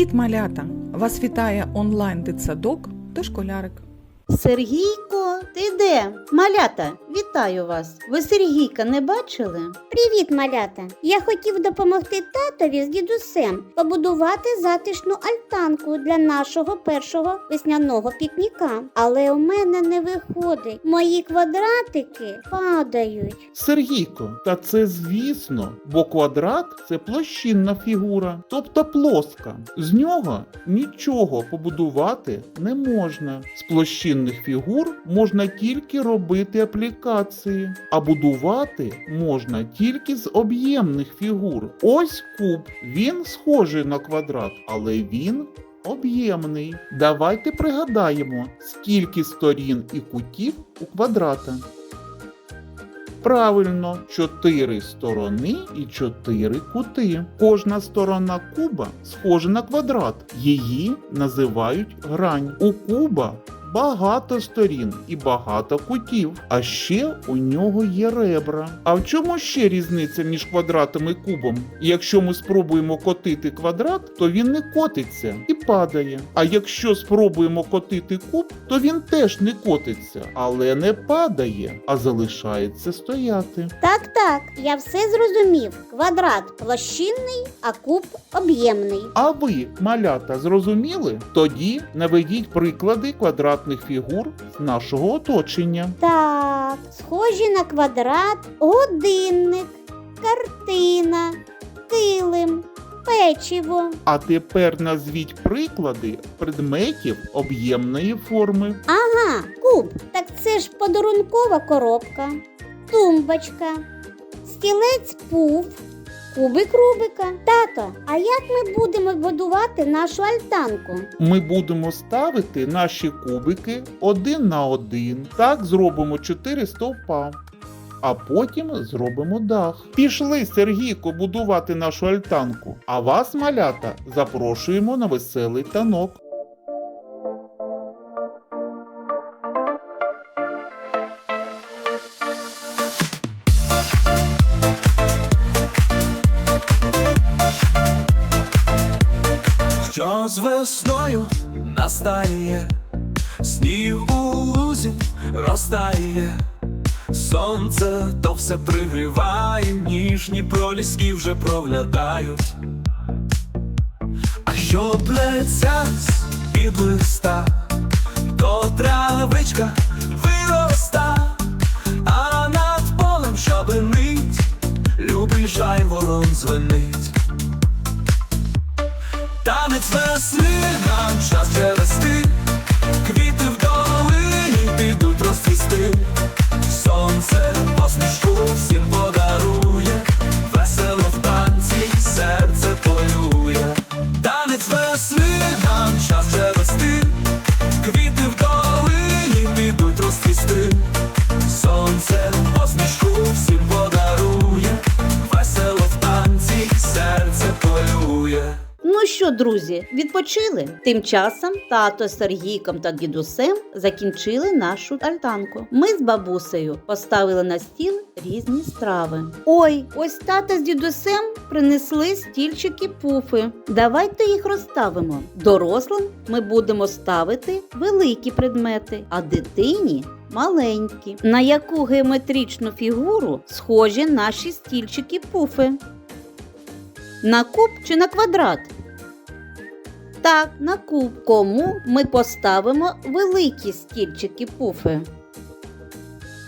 Привіт, малята! Вас вітає онлайн дитсадок та школярик. Сергійко, ти де? Малята, вітаю вас. Ви Сергійка не бачили? Привіт, малята! Я хотів допомогти татові з дідусем побудувати затишну альтанку для нашого першого весняного пікніка. Але у мене не виходить. Мої квадратики падають. Сергійко, та це звісно, бо квадрат це площинна фігура, тобто плоска. З нього нічого побудувати не можна. З площинних фігур можна тільки робити аплікації, а будувати можна тільки з об'ємних фігур. Ось куб, він схожий на квадрат, але він об'ємний. Давайте пригадаємо, скільки сторін і кутів у квадрата. Правильно, чотири сторони і чотири кути. Кожна сторона куба схожа на квадрат. Її називають грань. У куба багато сторін і багато кутів. А ще у нього є ребра. А в чому ще різниця між квадратом і кубом? Якщо ми спробуємо котити квадрат, то він не котиться і падає. А якщо спробуємо котити куб, то він теж не котиться, але не падає, а залишається стояти. Так, так, я все зрозумів. Квадрат площинний, а куб об'ємний. А ви, малята, зрозуміли? Тоді наведіть приклади квадратних фігур нашого оточення. Так, схожі на квадрат, годинник, картина, килим, печиво. А тепер назвіть приклади предметів об'ємної форми. Ага, куб. Так це ж подарункова коробка, тумбочка, стілець пуф, кубик Рубика. Тато, а як ми будемо будувати нашу альтанку? Ми будемо ставити наші кубики один на один. Так зробимо чотири стовпа. А потім зробимо дах. Пішли, Сергійко, будувати нашу альтанку. А вас, малята, запрошуємо на веселий танок. Що з весною настає, сніг у лузі розтає, сонце то все пригріває, ніжні проліски вже проглядають. А що плеться під листа, то травичка вироста, а над полем щебенить, любий жайворон звенить. Танець весни нам час вже вести, квіти в долині підуть розцвісти, сонце посмішку всім подарує, весело в що, друзі, відпочили? Тим часом тато з Сергійком та дідусем закінчили нашу альтанку. Ми з бабусею поставили на стіл різні страви. Ой, ось тата з дідусем принесли стільчики пуфи. Давайте їх розставимо. Дорослим ми будемо ставити великі предмети, а дитині. Маленькі, на яку геометричну фігуру схожі наші стільчики пуфи? На куб чи на квадрат? Так, на куб. Кому ми поставимо великі стільчики пуфи?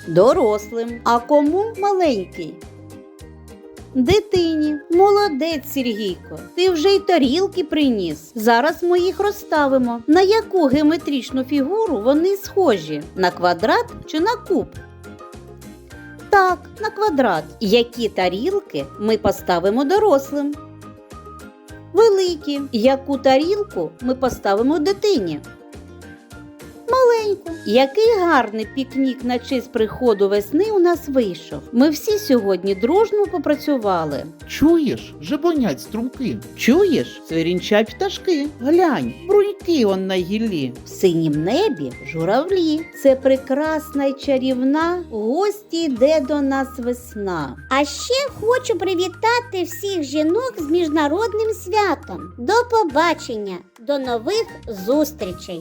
Дорослим. А кому маленький? Дитині. Молодець, Сергійко. Ти вже й тарілки приніс. Зараз ми їх розставимо. На яку геометричну фігуру вони схожі? На квадрат чи на куб? Так, на квадрат. Які тарілки ми поставимо дорослим? Великі. Яку тарілку ми поставимо дитині? Маленьку. Який гарний пікнік на честь приходу весни у нас вийшов. Ми всі сьогодні дружно попрацювали. Чуєш, жебонять струмки. Чуєш? Свирінчать пташки. Глянь, бруньки он на гіллі. В синім небі журавлі. Це прекрасна й чарівна. Гості йде до нас весна. А ще хочу привітати всіх жінок з міжнародним святом. До побачення, до нових зустрічей!